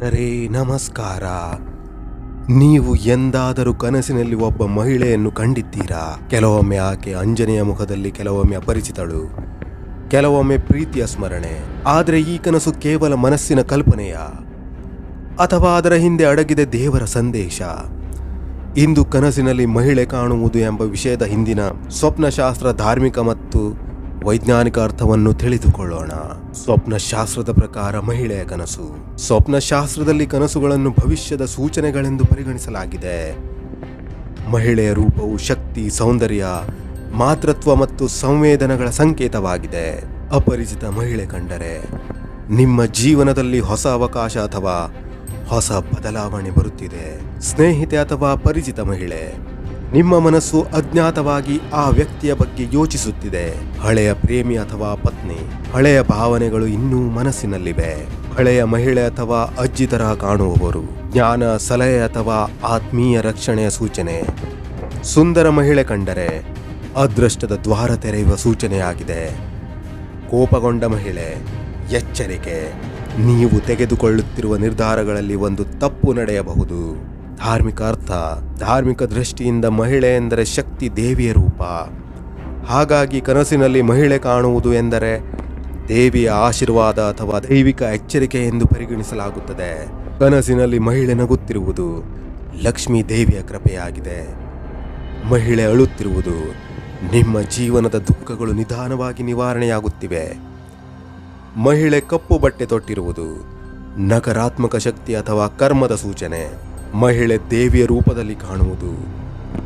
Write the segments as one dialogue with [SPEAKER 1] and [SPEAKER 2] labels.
[SPEAKER 1] ರೇ, ನಮಸ್ಕಾರ. ನೀವು ಎಂದಾದರೂ ಕನಸಿನಲ್ಲಿ ಒಬ್ಬ ಮಹಿಳೆಯನ್ನು ಕಂಡಿದ್ದೀರಾ? ಕೆಲವೊಮ್ಮೆ ಆಕೆ ಅಂಜನೆಯ ಮುಖದಲ್ಲಿ, ಕೆಲವೊಮ್ಮೆ ಅಪರಿಚಿತಳು, ಕೆಲವೊಮ್ಮೆ ಪ್ರೀತಿಯ ಸ್ಮರಣೆ. ಆದರೆ ಈ ಕನಸು ಕೇವಲ ಮನಸ್ಸಿನ ಕಲ್ಪನೆಯ? ಅಥವಾ ಅದರ ಹಿಂದೆ ಅಡಗಿದೆ ದೇವರ ಸಂದೇಶ? ಇಂದು ಕನಸಿನಲ್ಲಿ ಮಹಿಳೆ ಕಾಣುವುದು ಎಂಬ ವಿಷಯದ ಹಿಂದಿನ ಸ್ವಪ್ನಶಾಸ್ತ್ರ, ಧಾರ್ಮಿಕ ಮತ್ತು ವೈಜ್ಞಾನಿಕ ಅರ್ಥವನ್ನು ತಿಳಿದುಕೊಳ್ಳೋಣ. ಸ್ವಪ್ನಶಾಸ್ತ್ರದ ಪ್ರಕಾರ ಮಹಿಳೆಯ ಕನಸು. ಸ್ವಪ್ನಶಾಸ್ತ್ರದಲ್ಲಿ ಕನಸುಗಳನ್ನು ಭವಿಷ್ಯದ ಸೂಚನೆಗಳೆಂದು ಪರಿಗಣಿಸಲಾಗಿದೆ. ಮಹಿಳೆಯ ರೂಪವು ಶಕ್ತಿ, ಸೌಂದರ್ಯ, ಮಾತೃತ್ವ ಮತ್ತು ಸಂವೇದನೆಗಳ ಸಂಕೇತವಾಗಿದೆ. ಅಪರಿಚಿತ ಮಹಿಳೆ ಕಂಡರೆ, ನಿಮ್ಮ ಜೀವನದಲ್ಲಿ ಹೊಸ ಅವಕಾಶ ಅಥವಾ ಹೊಸ ಬದಲಾವಣೆ ಬರುತ್ತಿದೆ. ಸ್ನೇಹಿತೆ ಅಥವಾ ಪರಿಚಿತ ಮಹಿಳೆ. ನಿಮ್ಮ ಮನಸ್ಸು ಅಜ್ಞಾತವಾಗಿ ಆ ವ್ಯಕ್ತಿಯ ಬಗ್ಗೆ ಯೋಚಿಸುತ್ತಿದೆ. ಹಳೆಯ ಪ್ರೇಮಿ ಅಥವಾ ಪತ್ನಿ, ಹಳೆಯ ಭಾವನೆಗಳು ಇನ್ನೂ ಮನಸ್ಸಿನಲ್ಲಿವೆ. ಹಳೆಯ ಮಹಿಳೆ ಅಥವಾ ಅಜ್ಜಿ ತರಹ ಕಾಣುವವರು, ಜ್ಞಾನ, ಸಲಹೆ ಅಥವಾ ಆತ್ಮೀಯ ರಕ್ಷಣೆಯ ಸೂಚನೆ. ಸುಂದರ ಮಹಿಳೆ ಕಂಡರೆ ಅದೃಷ್ಟದ ದ್ವಾರ ತೆರೆಯುವ ಸೂಚನೆಯಾಗಿದೆ. ಕೋಪಗೊಂಡ ಮಹಿಳೆ, ಎಚ್ಚರಿಕೆ. ನೀವು ತೆಗೆದುಕೊಳ್ಳುತ್ತಿರುವ ನಿರ್ಧಾರಗಳಲ್ಲಿ ಒಂದು ತಪ್ಪು ನಡೆಯಬಹುದು. ಧಾರ್ಮಿಕ ಅರ್ಥ, ಧಾರ್ಮಿಕ ದೃಷ್ಟಿಯಿಂದ ಮಹಿಳೆ ಎಂದರೆ ಶಕ್ತಿ ದೇವಿಯ ರೂಪ. ಹಾಗಾಗಿ ಕನಸಿನಲ್ಲಿ ಮಹಿಳೆ ಕಾಣುವುದು ಎಂದರೆ ದೇವಿಯ ಆಶೀರ್ವಾದ ಅಥವಾ ದೈವಿಕ ಎಚ್ಚರಿಕೆ ಎಂದು ಪರಿಗಣಿಸಲಾಗುತ್ತದೆ. ಕನಸಿನಲ್ಲಿ ಮಹಿಳೆ ನಗುತ್ತಿರುವುದು ಲಕ್ಷ್ಮೀ ದೇವಿಯ ಕೃಪೆಯಾಗಿದೆ. ಮಹಿಳೆ ಅಳುತ್ತಿರುವುದು ನಿಮ್ಮ ಜೀವನದ ದುಃಖಗಳು ನಿಧಾನವಾಗಿ ನಿವಾರಣೆಯಾಗುತ್ತಿವೆ. ಮಹಿಳೆ ಕಪ್ಪು ಬಟ್ಟೆ ತೊಟ್ಟಿರುವುದು ನಕಾರಾತ್ಮಕ ಶಕ್ತಿ ಅಥವಾ ಕರ್ಮದ ಸೂಚನೆ. ಮಹಿಳೆ ದೇವಿಯ ರೂಪದಲ್ಲಿ ಕಾಣುವುದು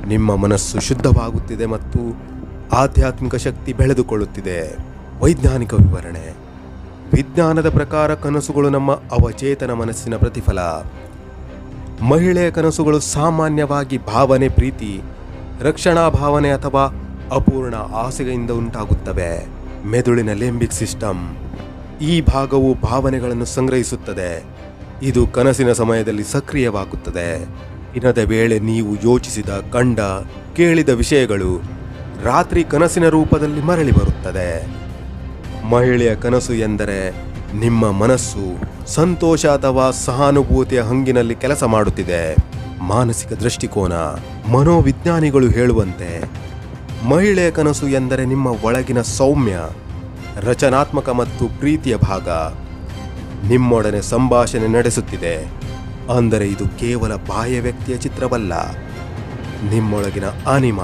[SPEAKER 1] ನಿಮ್ಮ ಮನಸ್ಸು ಶುದ್ಧವಾಗುತ್ತಿದೆ ಮತ್ತು ಆಧ್ಯಾತ್ಮಿಕ ಶಕ್ತಿ ಬೆಳೆದುಕೊಳ್ಳುತ್ತಿದೆ. ವೈಜ್ಞಾನಿಕ ವಿವರಣೆ. ವಿಜ್ಞಾನದ ಪ್ರಕಾರ ಕನಸುಗಳು ನಮ್ಮ ಅವಚೇತನ ಮನಸ್ಸಿನ ಪ್ರತಿಫಲ. ಮಹಿಳೆಯ ಕನಸುಗಳು ಸಾಮಾನ್ಯವಾಗಿ ಭಾವನೆ, ಪ್ರೀತಿ, ರಕ್ಷಣಾ ಭಾವನೆ ಅಥವಾ ಅಪೂರ್ಣ ಆಸೆಯಿಂದ ಉಂಟಾಗುತ್ತವೆ. ಮೆದುಳಿನ ಲಿಂಬಿಕ್ ಸಿಸ್ಟಮ್. ಈ ಭಾಗವು ಭಾವನೆಗಳನ್ನು ಸಂಗ್ರಹಿಸುತ್ತದೆ. ಇದು ಕನಸಿನ ಸಮಯದಲ್ಲಿ ಸಕ್ರಿಯವಾಗುತ್ತದೆ. ದಿನದ ವೇಳೆ ನೀವು ಯೋಚಿಸಿದ, ಕಂಡ, ಕೇಳಿದ ವಿಷಯಗಳು ರಾತ್ರಿ ಕನಸಿನ ರೂಪದಲ್ಲಿ ಮರಳಿ ಬರುತ್ತದೆ. ಮಹಿಳೆಯ ಕನಸು ಎಂದರೆ ನಿಮ್ಮ ಮನಸ್ಸು ಸಂತೋಷ ಅಥವಾ ಸಹಾನುಭೂತಿಯ ಹಂಗಿನಲ್ಲಿ ಕೆಲಸ ಮಾಡುತ್ತಿದೆ. ಮಾನಸಿಕ ದೃಷ್ಟಿಕೋನ, ಮನೋವಿಜ್ಞಾನಿಗಳು ಹೇಳುವಂತೆ ಮಹಿಳೆಯ ಕನಸು ಎಂದರೆ ನಿಮ್ಮ ಒಳಗಿನ ಸೌಮ್ಯ, ರಚನಾತ್ಮಕ ಮತ್ತು ಪ್ರೀತಿಯ ಭಾಗ. ನಿಮ್ಮೊಡನೆ ಸಂಭಾಷಣೆ ನಡೆಸುತ್ತಿದೆ. ಅಂದರೆ ಇದು ಕೇವಲ ಬಾಹ್ಯ ವ್ಯಕ್ತಿಯ ಚಿತ್ರವಲ್ಲ. ನಿಮ್ಮೊಳಗಿನ ಅನಿಮ,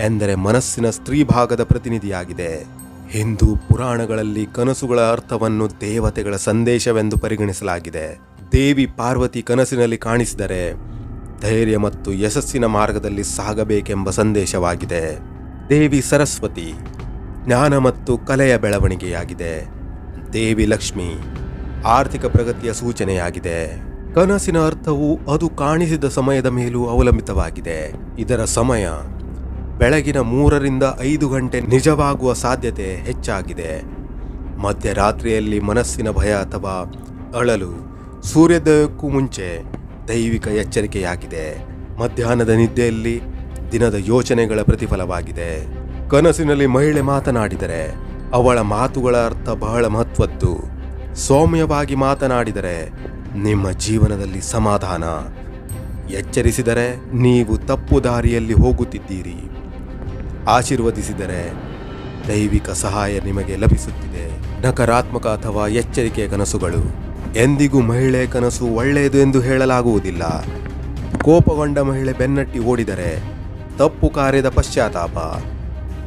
[SPEAKER 1] ಎಂದರೆ ಮನಸ್ಸಿನ ಸ್ತ್ರೀ ಭಾಗದ ಪ್ರತಿನಿಧಿಯಾಗಿದೆ. ಹಿಂದೂ ಪುರಾಣಗಳಲ್ಲಿ ಕನಸುಗಳ ಅರ್ಥವನ್ನು ದೇವತೆಗಳ ಸಂದೇಶವೆಂದು ಪರಿಗಣಿಸಲಾಗಿದೆ. ದೇವಿ ಪಾರ್ವತಿ ಕನಸಿನಲ್ಲಿ ಕಾಣಿಸಿದರೆ ಧೈರ್ಯ ಮತ್ತು ಯಶಸ್ಸಿನ ಮಾರ್ಗದಲ್ಲಿ ಸಾಗಬೇಕೆಂಬ ಸಂದೇಶವಾಗಿದೆ. ದೇವಿ ಸರಸ್ವತಿ, ಜ್ಞಾನ ಮತ್ತು ಕಲೆಯ ಬೆಳವಣಿಗೆಯಾಗಿದೆ. ದೇವಿ ಲಕ್ಷ್ಮಿ ಆರ್ಥಿಕ ಪ್ರಗತಿಯ ಸೂಚನೆಯಾಗಿದೆ. ಕನಸಿನ ಅರ್ಥವು ಅದು ಕಾಣಿಸಿದ ಸಮಯದ ಮೇಲೂ ಅವಲಂಬಿತವಾಗಿದೆ. ಇದರ ಸಮಯ ಬೆಳಗಿನ ಮೂರರಿಂದ ಐದು ಗಂಟೆ ನಿಜವಾಗುವ ಸಾಧ್ಯತೆ ಹೆಚ್ಚಾಗಿದೆ. ಮಧ್ಯರಾತ್ರಿಯಲ್ಲಿ ಮನಸ್ಸಿನ ಭಯ ಅಥವಾ ಅಳಲು ಸೂರ್ಯೋದಯಕ್ಕೂ ಮುಂಚೆ ದೈವಿಕ ಎಚ್ಚರಿಕೆಯಾಗಿದೆ. ಮಧ್ಯಾಹ್ನದ ನಿದ್ದೆಯಲ್ಲಿ ದಿನದ ಯೋಚನೆಗಳ ಪ್ರತಿಫಲವಾಗಿದೆ. ಕನಸಿನಲ್ಲಿ ಮಹಿಳೆ ಮಾತನಾಡಿದರೆ ಅವಳ ಮಾತುಗಳ ಅರ್ಥ ಬಹಳ ಮಹತ್ವದ್ದು. ಸೌಮ್ಯವಾಗಿ ಮಾತನಾಡಿದರೆ ನಿಮ್ಮ ಜೀವನದಲ್ಲಿ ಸಮಾಧಾನ. ಎಚ್ಚರಿಸಿದರೆ ನೀವು ತಪ್ಪು ದಾರಿಯಲ್ಲಿ ಹೋಗುತ್ತಿದ್ದೀರಿ. ಆಶೀರ್ವದಿಸಿದರೆ ದೈವಿಕ ಸಹಾಯ ನಿಮಗೆ ಲಭಿಸುತ್ತಿದೆ. ನಕಾರಾತ್ಮಕ ಅಥವಾ ಎಚ್ಚರಿಕೆಯ ಕನಸುಗಳು. ಎಂದಿಗೂ ಮಹಿಳೆ ಕನಸು ಒಳ್ಳೆಯದು ಎಂದು ಹೇಳಲಾಗುವುದಿಲ್ಲ. ಕೋಪಗೊಂಡ ಮಹಿಳೆ ಬೆನ್ನಟ್ಟಿ ಓಡಿದರೆ ತಪ್ಪು ಕಾರ್ಯದ ಪಶ್ಚಾತ್ತಾಪ.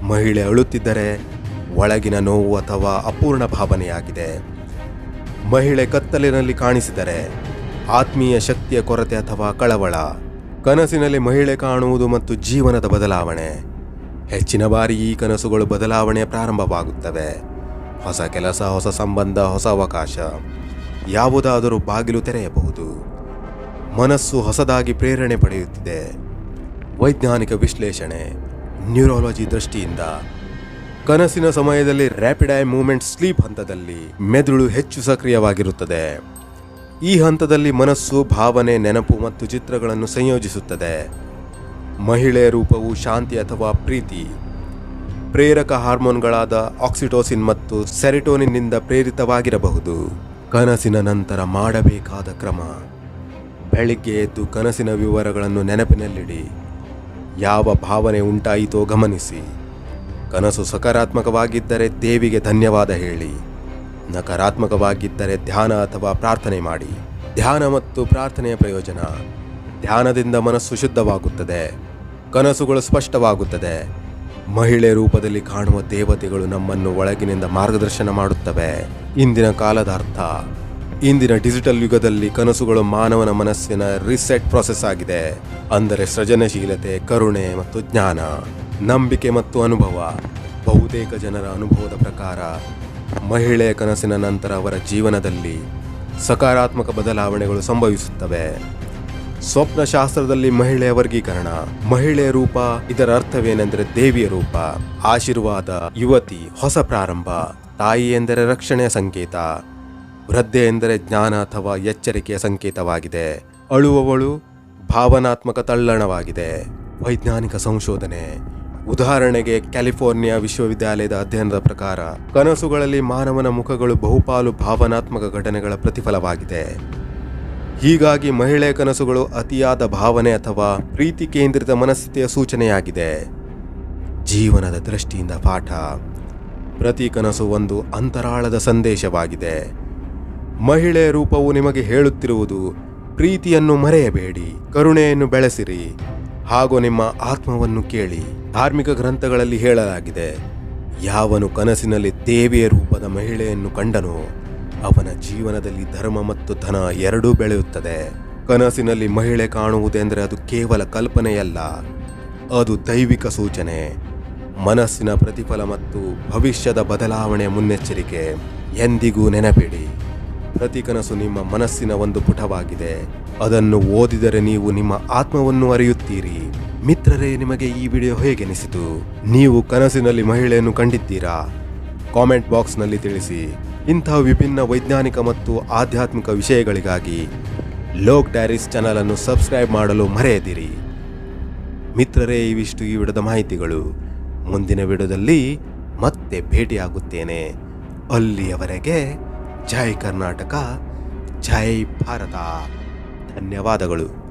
[SPEAKER 1] ಮಹಿಳೆ ಅಳುತ್ತಿದ್ದರೆ ಒಳಗಿನ ನೋವು ಅಥವಾ ಅಪೂರ್ಣ ಭಾವನೆಯಾಗಿದೆ. ಮಹಿಳೆ ಕತ್ತಲಿನಲ್ಲಿ ಕಾಣಿಸಿದರೆ ಆತ್ಮೀಯ ಶಕ್ತಿಯ ಕೊರತೆ ಅಥವಾ ಕಳವಳ. ಕನಸಿನಲ್ಲಿ ಮಹಿಳೆ ಕಾಣುವುದು ಮತ್ತು ಜೀವನದ ಬದಲಾವಣೆ. ಹೆಚ್ಚಿನ ಬಾರಿ ಈ ಕನಸುಗಳು ಬದಲಾವಣೆ ಪ್ರಾರಂಭವಾಗುತ್ತವೆ. ಹೊಸ ಕೆಲಸ, ಹೊಸ ಸಂಬಂಧ, ಹೊಸ ಅವಕಾಶ. ಯಾವುದಾದರೂ ಬಾಗಿಲು ತೆರೆಯಬಹುದು. ಮನಸ್ಸು ಹೊಸದಾಗಿ ಪ್ರೇರಣೆ ಪಡೆಯುತ್ತಿದೆ. ವೈಜ್ಞಾನಿಕ ವಿಶ್ಲೇಷಣೆ, ನ್ಯೂರಾಲಜಿ ದೃಷ್ಟಿಯಿಂದ ಕನಸಿನ ಸಮಯದಲ್ಲಿ ರ್ಯಾಪಿಡ್ ಐ ಮೂವ್ಮೆಂಟ್ ಸ್ಲೀಪ್ ಹಂತದಲ್ಲಿ ಮೆದುಳು ಹೆಚ್ಚು ಸಕ್ರಿಯವಾಗಿರುತ್ತದೆ. ಈ ಹಂತದಲ್ಲಿ ಮನಸ್ಸು, ಭಾವನೆ, ನೆನಪು ಮತ್ತು ಚಿತ್ರಗಳನ್ನು ಸಂಯೋಜಿಸುತ್ತದೆ. ಮಹಿಳೆ ರೂಪವು ಶಾಂತಿ ಅಥವಾ ಪ್ರೀತಿ. ಪ್ರೇರಕ ಹಾರ್ಮೋನ್ಗಳಾದ ಆಕ್ಸಿಟೋಸಿನ್ ಮತ್ತು ಸೆರಿಟೋನಿನ್ನಿಂದ ಪ್ರೇರಿತವಾಗಿರಬಹುದು. ಕನಸಿನ ನಂತರ ಮಾಡಬೇಕಾದ ಕ್ರಮ. ಬೆಳಿಗ್ಗೆ ಎದ್ದು ಕನಸಿನ ವಿವರಗಳನ್ನು ನೆನಪಿನಲ್ಲಿಡಿ. ಯಾವ ಭಾವನೆ ಉಂಟಾಯಿತೋ ಗಮನಿಸಿ. ಕನಸು ಸಕಾರಾತ್ಮಕವಾಗಿದ್ದರೆ ದೇವಿಗೆ ಧನ್ಯವಾದ ಹೇಳಿ. ನಕಾರಾತ್ಮಕವಾಗಿದ್ದರೆ ಧ್ಯಾನ ಅಥವಾ ಪ್ರಾರ್ಥನೆ ಮಾಡಿ. ಧ್ಯಾನ ಮತ್ತು ಪ್ರಾರ್ಥನೆಯ ಪ್ರಯೋಜನ. ಧ್ಯಾನದಿಂದ ಮನಸ್ಸು ಶುದ್ಧವಾಗುತ್ತದೆ. ಕನಸುಗಳು ಸ್ಪಷ್ಟವಾಗುತ್ತದೆ. ಮಹಿಳೆ ರೂಪದಲ್ಲಿ ಕಾಣುವ ದೇವತೆಗಳು ನಮ್ಮನ್ನು ಒಳಗಿನಿಂದ ಮಾರ್ಗದರ್ಶನ ಮಾಡುತ್ತವೆ. ಇಂದಿನ ಕಾಲದ ಅರ್ಥ ಇಂದಿನ ಡಿಜಿಟಲ್ ಯುಗದಲ್ಲಿ ಕನಸುಗಳು ಮಾನವನ ಮನಸ್ಸಿನ ರಿಸೆಟ್ ಪ್ರೊಸೆಸ್ ಆಗಿದೆ. ಅಂದರೆ ಸೃಜನಶೀಲತೆ, ಕರುಣೆ ಮತ್ತು ಜ್ಞಾನ. ನಂಬಿಕೆ ಮತ್ತು ಅನುಭವ, ಬಹುತೇಕ ಜನರ ಅನುಭವದ ಪ್ರಕಾರ ಮಹಿಳೆಯ ಕನಸಿನ ನಂತರ ಅವರ ಜೀವನದಲ್ಲಿ ಸಕಾರಾತ್ಮಕ ಬದಲಾವಣೆಗಳು ಸಂಭವಿಸುತ್ತವೆ. ಸ್ವಪ್ನಶಾಸ್ತ್ರದಲ್ಲಿ ಮಹಿಳೆಯ ವರ್ಗೀಕರಣ ಮಹಿಳೆಯ ರೂಪ, ಇದರ ಅರ್ಥವೇನೆಂದರೆ ದೇವಿಯ ರೂಪ, ಆಶೀರ್ವಾದ, ಯುವತಿ, ಹೊಸ ಪ್ರಾರಂಭ, ತಾಯಿ ಎಂದರೆ ರಕ್ಷಣೆಯ ಸಂಕೇತ, ವೃದ್ಧೆ ಎಂದರೆ ಜ್ಞಾನ ಅಥವಾ ಎಚ್ಚರಿಕೆಯ ಸಂಕೇತವಾಗಿದೆ, ಅಳುವವಳು ಭಾವನಾತ್ಮಕ ತಳ್ಳಣವಾಗಿದೆ ವೈಜ್ಞಾನಿಕ ಸಂಶೋಧನೆ ಉದಾಹರಣೆಗೆ ಕ್ಯಾಲಿಫೋರ್ನಿಯಾ ವಿಶ್ವವಿದ್ಯಾಲಯದ ಅಧ್ಯಯನದ ಪ್ರಕಾರ, ಕನಸುಗಳಲ್ಲಿ ಮಾನವನ ಮುಖಗಳು ಬಹುಪಾಲು ಭಾವನಾತ್ಮಕ ಘಟನೆಗಳ ಪ್ರತಿಫಲವಾಗಿದೆ. ಹೀಗಾಗಿ ಮಹಿಳೆ ಕನಸುಗಳು ಅತಿಯಾದ ಭಾವನೆ ಅಥವಾ ಪ್ರೀತಿ ಕೇಂದ್ರಿತ ಮನಸ್ಥಿತಿಯ ಸೂಚನೆಯಾಗಿದೆ. ಜೀವನದ ದೃಷ್ಟಿಯಿಂದ ಪಾಠ. ಪ್ರತಿ ಕನಸು ಒಂದು ಅಂತರಾಳದ ಸಂದೇಶವಾಗಿದೆ. ಮಹಿಳೆ ರೂಪವು ನಿಮಗೆ ಹೇಳುತ್ತಿರುವುದು, ಪ್ರೀತಿಯನ್ನು ಮರೆಯಬೇಡಿ, ಕರುಣೆಯನ್ನು ಬೆಳೆಸಿರಿ, ಹಾಗೂ ನಿಮ್ಮ ಆತ್ಮವನ್ನು ಕೇಳಿ. ಧಾರ್ಮಿಕ ಗ್ರಂಥಗಳಲ್ಲಿ ಹೇಳಲಾಗಿದೆ, ಯಾವನು ಕನಸಿನಲ್ಲಿ ದೇವಿಯ ರೂಪದ ಮಹಿಳೆಯನ್ನು ಕಂಡನೋ, ಅವನ ಜೀವನದಲ್ಲಿ ಧರ್ಮ ಮತ್ತು ಧನ ಎರಡೂ ಬೆಳೆಯುತ್ತದೆ. ಕನಸಿನಲ್ಲಿ ಮಹಿಳೆ ಕಾಣುವುದೆಂದರೆ ಅದು ಕೇವಲ ಕಲ್ಪನೆಯಲ್ಲ, ಅದು ದೈವಿಕ ಸೂಚನೆ. ಮನಸ್ಸಿನ ಪ್ರತಿಫಲ ಮತ್ತು ಭವಿಷ್ಯದ ಬದಲಾವಣೆಯ ಮುನ್ನೆಚ್ಚರಿಕೆ ಎಂದಿಗೂ ನೆನಪಿಡಿ. ಪ್ರತಿ ಕನಸು ನಿಮ್ಮ ಮನಸ್ಸಿನ ಒಂದು ಪುಟವಾಗಿದೆ. ಅದನ್ನು ಓದಿದರೆ ನೀವು ನಿಮ್ಮ ಆತ್ಮವನ್ನು ಅರಿಯುತ್ತೀರಿ. ಮಿತ್ರರೇ, ನಿಮಗೆ ಈ ವಿಡಿಯೋ ಹೇಗೆನಿಸಿತು ನೀವು ಕನಸಿನಲ್ಲಿ ಮಹಿಳೆಯನ್ನು ಕಂಡಿದ್ದೀರಾ? ಕಾಮೆಂಟ್ ಬಾಕ್ಸ್ನಲ್ಲಿ ತಿಳಿಸಿ. ಇಂತಹ ವಿಭಿನ್ನ ವೈಜ್ಞಾನಿಕ ಮತ್ತು ಆಧ್ಯಾತ್ಮಿಕ ವಿಷಯಗಳಿಗಾಗಿ ಲೋಕ್ ಡೈರೀಸ್ ಚಾನಲ್ ಅನ್ನು ಸಬ್ಸ್ಕ್ರೈಬ್ ಮಾಡಲು ಮರೆಯದಿರಿ. ಮಿತ್ರರೇ, ಇವಿಷ್ಟು ಈ ವಿಡದ ಮಾಹಿತಿಗಳು. ಮುಂದಿನ ವಿಡದಲ್ಲಿ ಮತ್ತೆ ಭೇಟಿಯಾಗುತ್ತೇನೆ. ಅಲ್ಲಿಯವರೆಗೆ ಜೈ ಕರ್ನಾಟಕ, ಜೈ ಭಾರತ. ಧನ್ಯವಾದಗಳು.